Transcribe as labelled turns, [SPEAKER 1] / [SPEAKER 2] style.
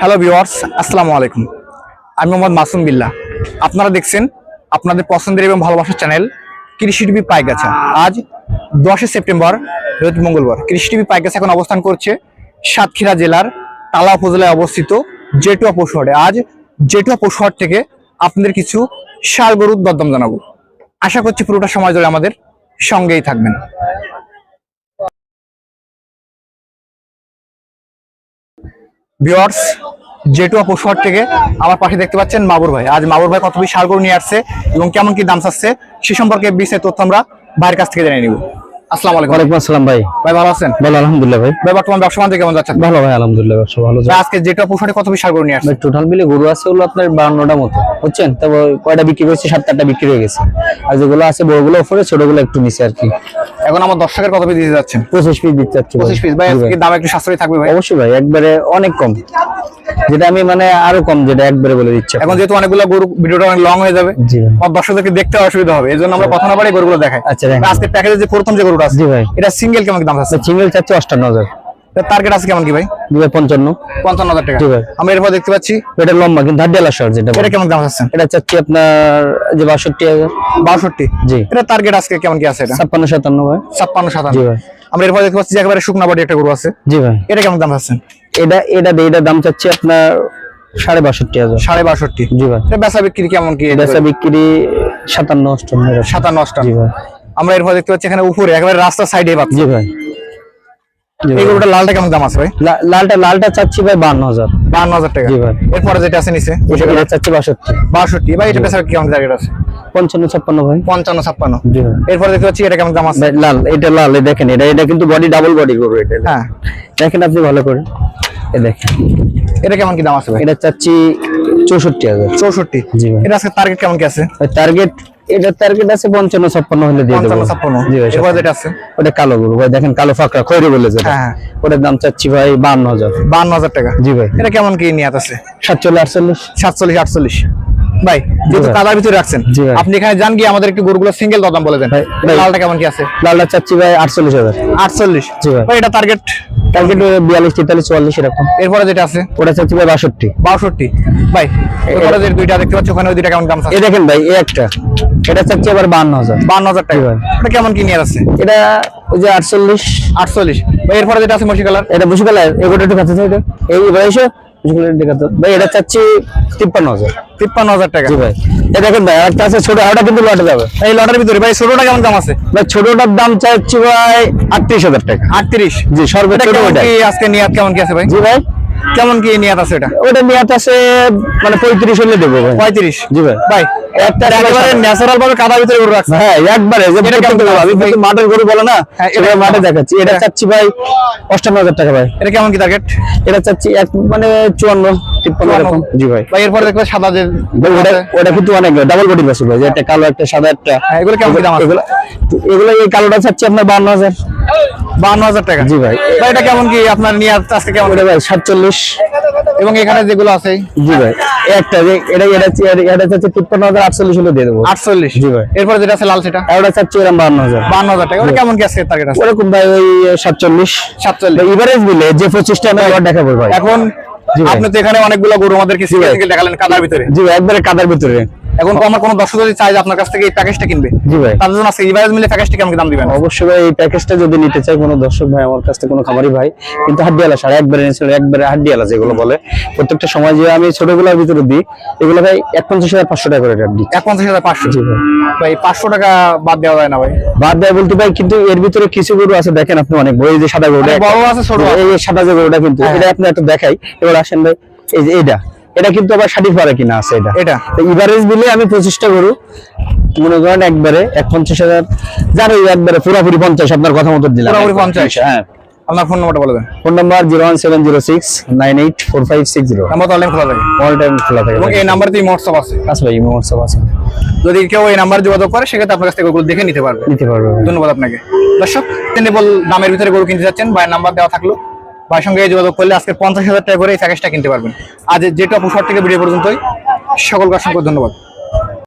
[SPEAKER 1] Hello viewers আসসালামু আলাইকুম। আমি মোহাম্মদ মাসুম বিল্লাহ আপনারা দেখছেন আপনাদের পছন্দের এবং ভালোবাসার চ্যানেল কৃষি টিভি পাইগাছা আজ দশই সেপ্টেম্বর, রোজ মঙ্গলবার। কৃষি টিভি পাইগাছা এখন অবস্থান করছে সাতক্ষীরা জেলার তালা উপজেলায় অবস্থিত জেটুয়া পশুহাটে আজ জেটুয়া পশুহাট থেকে আপনাদের কিছু ষাড় গরুর দরদাম জানাব। আশা করছি পুরোটা সময় ধরে আমাদের সঙ্গেই থাকবেন। ভিওয়ার্স জেটুয়া পশুহাট থেকে আমার পাশে দেখতে পাচ্ছেন মাবুর ভাই। আজ মাবুর ভাই কত পিস সার গরু নিয়ে আসছে এবং কেমন কি দাম চাচ্ছে সে সম্পর্কে বিস্তারিত তথ্য আমরা ভাইয়ের কাছ থেকে জেনে নিব। আসসালামু আলাইকুম।
[SPEAKER 2] ওয়ালাইকুম আসসালাম ভাই।
[SPEAKER 1] ভাই ভালো আছেন?
[SPEAKER 2] ভালো আলহামদুলিল্লাহ ভাই।
[SPEAKER 1] ভাই বর্তমান ব্যবসা বাণিজ্য কেমন যাচ্ছে?
[SPEAKER 2] ভালো ভাই আলহামদুলিল্লাহ ব্যবসা ভালো
[SPEAKER 1] আজকে কত পিস নিয়ে আসছে?
[SPEAKER 2] টোটাল মিলে গরু আছে হলো আপনার বাউন্নটা মতো বুঝছেন? তবে কয়টা বিক্রি করেছে সাত আটটা বিক্রি হয়ে গেছে। আর যেগুলো আছে বড়গুলো উপরে ছোটগুলো একটু নিচে আর কি।
[SPEAKER 1] এখন আমার দর্শকের কত পিস দিতে যাচ্ছেন।
[SPEAKER 2] পঁচিশ পিস দিতে যাচ্ছি।
[SPEAKER 1] পঁচিশ পিস ভাই দাম একটু সাশ্রয় থাকবে ভাই।
[SPEAKER 2] অবশ্যই ভাই একবারে অনেক কম। যেটা আমি মানে আরও কম যেটা একবারে বলে দিচ্ছি
[SPEAKER 1] এখন যেহেতু অনেকগুলো গরু ভিডিওটা অনেক লং হয়ে যাবে আমার দর্শকদেরকে দেখতে অসুবিধা হবে। এই জন্য আমরা কথা না বাড়ি গরুগুলো দেখাই।
[SPEAKER 2] আচ্ছা,
[SPEAKER 1] আজকে প্যাকেজে যে প্রথম যে গরুটা আছে এটা সিঙ্গেল কেমন দাম আছে?
[SPEAKER 2] সিঙ্গেল চাচ্ছে অষ্টান্ন হাজার।
[SPEAKER 1] টার্গেট আছে কেমন কি ভাই?
[SPEAKER 2] দু হাজার পঞ্চান্ন।
[SPEAKER 1] পঞ্চান্ন হাজার টাকা। আমরা এরপর দেখতে পাচ্ছি।
[SPEAKER 2] এটা লম্বা কিন্তু শর্ট যেটা
[SPEAKER 1] এটা কেমন দাম আছে?
[SPEAKER 2] এটা চাচ্ছি আপনার যে বাষট্টি হাজার।
[SPEAKER 1] বাষট্টি?
[SPEAKER 2] জি।
[SPEAKER 1] এটা টার্গেট আজকে কেমন কি আছে এটা?
[SPEAKER 2] ছাপ্পান্ন সাতান্ন ভাই।
[SPEAKER 1] ছাপ্পান্ন সাতান্ন।
[SPEAKER 2] জি ভাই।
[SPEAKER 1] আমরা এরপর দেখতে পাচ্ছি যে একেবারে শুকনা বাড়ি একটা গরু আছে।
[SPEAKER 2] জি ভাই।
[SPEAKER 1] এটা কেমন দাম আছে?
[SPEAKER 2] এটা এটা এটার দাম চাচ্ছি আপনার সাড়ে বাষট্টি হাজার।
[SPEAKER 1] সাড়ে বাষট্টি।
[SPEAKER 2] জি ভাই।
[SPEAKER 1] এটা বেচা বিক্রি কেমন কি?
[SPEAKER 2] বেচা বিক্রি সাতান্ন অষ্টান্ন।
[SPEAKER 1] সাতান্ন অষ্টান্ন।
[SPEAKER 2] জি ভাই।
[SPEAKER 1] আমরা এরপর দেখতে পাচ্ছি এখানে উপরে একেবারে রাস্তার সাইডে পাচ্ছি
[SPEAKER 2] জি ভাই।
[SPEAKER 1] এই গরুটা লালটা কেমন দাম আছে ভাই?
[SPEAKER 2] লালটা লালটা চাচ্ছি ভাই বান্ন হাজার।
[SPEAKER 1] বান্ন হাজার টাকা।
[SPEAKER 2] জি ভাই।
[SPEAKER 1] এরপরে যেটা আছে নিচে?
[SPEAKER 2] এটা চাচ্ছি বাষট্টি।
[SPEAKER 1] বাষট্টি। ভাই এটা বিক্রি কেমন টার্গেট আছে?
[SPEAKER 2] পঞ্চান্ন ছাপ্পান্ন ভাই।
[SPEAKER 1] পঞ্চান্ন ছাপ্পান্ন।
[SPEAKER 2] জি ভাই।
[SPEAKER 1] এরপরে দেখতে পাচ্ছি এটা কেমন দাম আছে?
[SPEAKER 2] লাল। এটা লাল দেখেন এটা এটা কিন্তু বডি ডাবল বডি করবে এটা।
[SPEAKER 1] হ্যাঁ।
[SPEAKER 2] দেখেন আপনি ভালো করে। এ দেখেন।
[SPEAKER 1] এটা কেমন কি দাম আছে ভাই?
[SPEAKER 2] এটা চাচ্ছি চৌষট্টি হাজার।
[SPEAKER 1] চৌষট্টি।
[SPEAKER 2] জি ভাই।
[SPEAKER 1] এটা আজকে টার্গেট কেমন কি আছে?
[SPEAKER 2] টার্গেট এটা টার্গেট আছে পঞ্চান্ন ছাপ্পান্ন হলে দিয়ে দেবো।
[SPEAKER 1] পঞ্চান্ন
[SPEAKER 2] জি ভাই
[SPEAKER 1] এরপর যেটা আছে?
[SPEAKER 2] ওটা কালো গরু। ভাই দেখেন কালো ফাঁকড়া খয়রি বলে যেটা।
[SPEAKER 1] হ্যাঁ, হ্যাঁ।
[SPEAKER 2] ওটার দাম চাচ্ছি ভাই বান্ন হাজার।
[SPEAKER 1] বান্ন হাজার টাকা।
[SPEAKER 2] জি ভাই।
[SPEAKER 1] এটা কেমন কি নিয়াত আছে?
[SPEAKER 2] সাতচল্লিশ আটচল্লিশ।
[SPEAKER 1] সাতচল্লিশ আটচল্লিশ। ভাই যেহেতু
[SPEAKER 2] ভাই।
[SPEAKER 1] কাদার ভিতরে রাখছেন। আপনি এখানে যান গিয়ে আমাদের একটু গরুগুলো সিঙ্গেল দাম বলে দেন। লালটা কেমন কি আছে?
[SPEAKER 2] লালটা চাচ্ছি ভাই আটচল্লিশ হাজার।
[SPEAKER 1] আটচল্লিশ।
[SPEAKER 2] ভাই।
[SPEAKER 1] এটা টার্গেট
[SPEAKER 2] টার্গেট বিয়াল্লিশ তেতাল্লিশ চুয়াল্লিশ এরকম।
[SPEAKER 1] এরপরে যেটা আছে?
[SPEAKER 2] ওটা হচ্ছে ভাই বাষট্টি।
[SPEAKER 1] বাষট্টি। ভাই এরপরে যে দুইটা দেখতে পাচ্ছ ওখানে দুইটা কেমন দাম এই
[SPEAKER 2] দেখেন ভাই এই একটা। এটা চাচ্ছি আবার বান্ন হাজার।
[SPEAKER 1] বান্ন হাজার টাকা। এটা কেমন কি নিয়ে আছে
[SPEAKER 2] এটা ওই যে আটচল্লিশ।
[SPEAKER 1] আটচল্লিশ। ভাই এরপরে যেটা আছে কালার
[SPEAKER 2] এটা বুঝে গেল এগুলো একটু কাছে এটা এই ভাই ভাই এটা চাচ্ছি তিপ্পান্ন হাজার।
[SPEAKER 1] তিপ্পান্ন হাজার টাকা।
[SPEAKER 2] ভাই। এ দেখেন ভাই একটা আছে ছোট ওটা কিন্তু লটে যাবে।
[SPEAKER 1] এই লটের ভিতরে ভাই ছোটটা কেমন দাম আছে?
[SPEAKER 2] ভাই ছোটটার দাম চাচ্ছি ভাই আটত্রিশ হাজার টাকা।
[SPEAKER 1] আটত্রিশ?
[SPEAKER 2] জি সর্বোচ্চ
[SPEAKER 1] আজকে নিয়াত কেমন কি আছে ভাই?
[SPEAKER 2] জি ভাই।
[SPEAKER 1] কেমন কি নিয়াত আছে এটা
[SPEAKER 2] ওটা নিয়াত আছে মানে পঁয়ত্রিশ হলে দেবো ভাই।
[SPEAKER 1] পঁয়ত্রিশ?
[SPEAKER 2] জি ভাই।
[SPEAKER 1] ভাই
[SPEAKER 2] একটা
[SPEAKER 1] একেবারে ন্যাচারাল ভাবে কাদার ভিতরে গরু রাখছে।
[SPEAKER 2] হ্যাঁ একবারে যে
[SPEAKER 1] এটা কেমন দাম?
[SPEAKER 2] আমি কিন্তু মাঠের গরু বলে না
[SPEAKER 1] হ্যাঁ,
[SPEAKER 2] এটা মাঠে দেখাচ্ছি। এটা
[SPEAKER 1] এটা-
[SPEAKER 2] চাচ্ছি ভাই অষ্টান্ন হাজার টাকা ভাই।
[SPEAKER 1] এটা কেমন কি টার্গেট
[SPEAKER 2] এটা চাচ্ছি এক মানে চুয়ান্ন তিপ্পান্ন
[SPEAKER 1] চুয়ান্ন।
[SPEAKER 2] এরকম। জি ভাই।
[SPEAKER 1] ভাই এরপরে দেখবে সাদা যে
[SPEAKER 2] ওটা ওটা কিন্তু অনেক ডাবল বডি বাসু ভাই একটা কালো একটা সাদা একটা
[SPEAKER 1] হ্যাঁ, এগুলো কেমন কি দাম আছে?
[SPEAKER 2] এগুলো এগুলো এই কালোটা চাচ্ছি আপনার বান্ন হাজার।
[SPEAKER 1] বান্ন হাজার টাকা।
[SPEAKER 2] জি ভাই।
[SPEAKER 1] ভাই এটা কেমন কি আপনার নিয়াত আজকে কেমন?
[SPEAKER 2] ভাই সাতচল্লিশ।
[SPEAKER 1] এবং এখানে যেগুলো আছে?
[SPEAKER 2] জি ভাই। একটা যে এটা এটা এটা- এটা তিপ্পান্ন হাজার আটচল্লিশ হলে দিয়ে দেবো।
[SPEAKER 1] আটচল্লিশ।
[SPEAKER 2] জি ভাই।
[SPEAKER 1] এরপরে যেটা আছে লাল সেটা?
[SPEAKER 2] ওটা চাচ্ছি এরকম বান্ন হাজার।
[SPEAKER 1] বান্ন হাজার টাকা। ওটা কেমন কি টার্গেট আছে?
[SPEAKER 2] ওরকম ভাই ওই সাতচল্লিশ।
[SPEAKER 1] সাতচল্লিশ।
[SPEAKER 2] এভারেজ যে পঁচিশটা আমি আবার দেখাবো ভাই।
[SPEAKER 1] এখন আপনি তো এখানে অনেকগুলো গরু আমাদেরকে দেখালেন কাদার ভিতরে।
[SPEAKER 2] জি ভাই একবারে কাদার ভিতরে।
[SPEAKER 1] এখন আমার কোন দর্শক যদি চাই আপনার কাছ থেকে এই প্যাকেজটা কিনবে
[SPEAKER 2] জি ভাই।
[SPEAKER 1] তাদের জন্য আজকে ইভারেজ মিলে প্যাকেজটা কেমন দাম দিবেন।
[SPEAKER 2] অবশ্যই ভাই এই প্যাকেজটা যদি নিতে চাই কোনো দর্শক ভাই আমার কাছ থেকে কোনো খামারি ভাই কিন্তু হাড্ডিয়ালা সার একবারে নিয়েছিল একবারে হাড্ডিয়ালা যেগুলো বলে প্রত্যেকটা সময় যে আমি ছোটগুলোর ভিতরে দিই এগুলো ভাই এক পঞ্চাশ হাজার পাঁচশো টাকা করে রেট দিই
[SPEAKER 1] এক পঞ্চাশ হাজার পাঁচশো।
[SPEAKER 2] জি ভাই।
[SPEAKER 1] ভাই পাঁচশো টাকা বাদ দেওয়া যায় না ভাই।
[SPEAKER 2] বাদ দেয় বলতে ভাই কিন্তু এর ভিতরে কিছু গরু আছে দেখেন আপনি অনেক বড় এই যে সাদা গরুটা
[SPEAKER 1] বড় আছে, ছোট
[SPEAKER 2] এই সাদা যে গরুটা কিন্তু
[SPEAKER 1] হ্যাঁ।
[SPEAKER 2] এটা আপনি একটু দেখাই। এবার আসেন ভাই এই যে এটা এটা কিন্তু আবার ষাটির পারে কিনা আছে এটা।
[SPEAKER 1] এটা।
[SPEAKER 2] ইভারেজ বিলে আমি পঁচিশটা গরু মনে করেন একবারে এক পঞ্চাশ হাজার জানো একবারে পুরোপুরি পঞ্চাশ আপনার কথা মতো দিলাম।
[SPEAKER 1] পুরোপুরি 50
[SPEAKER 2] হ্যাঁ।
[SPEAKER 1] আপনার ফোন নাম্বারটা বলে দেন।
[SPEAKER 2] Phone number zero one seven zero six nine eight four five six zero.
[SPEAKER 1] Number তো অনলাইন খোলা থাকে।
[SPEAKER 2] অল টাইম খোলা থাকে।
[SPEAKER 1] এবং এই হোয়াটসঅ্যাপ আছে।
[SPEAKER 2] ভাই ইমো হোয়াটসঅ্যাপ আছে।
[SPEAKER 1] যদি কেউ এই নাম্বার যোগাযোগ করে সেক্ষেত্রে আপনার কাছ থেকে ওগুলো দেখে নিতে পারবে।
[SPEAKER 2] নিতে পারবে
[SPEAKER 1] ধন্যবাদ আপনাকে। দর্শক রিজনেবল দামের ভিতরে গরু কিনতে যাচ্ছেন ভাইয়ের নাম্বার দেওয়া থাকল। ভাইয়ের সঙ্গে যোগাযোগ করলে আজকে পঞ্চাশ হাজার টাকা করে এই প্যাকেজটা কিনতে পারবেন। আজ যেটা পুষার থেকে ভিডিও পর্যন্তই, সকলকে অসংখ্য ধন্যবাদ।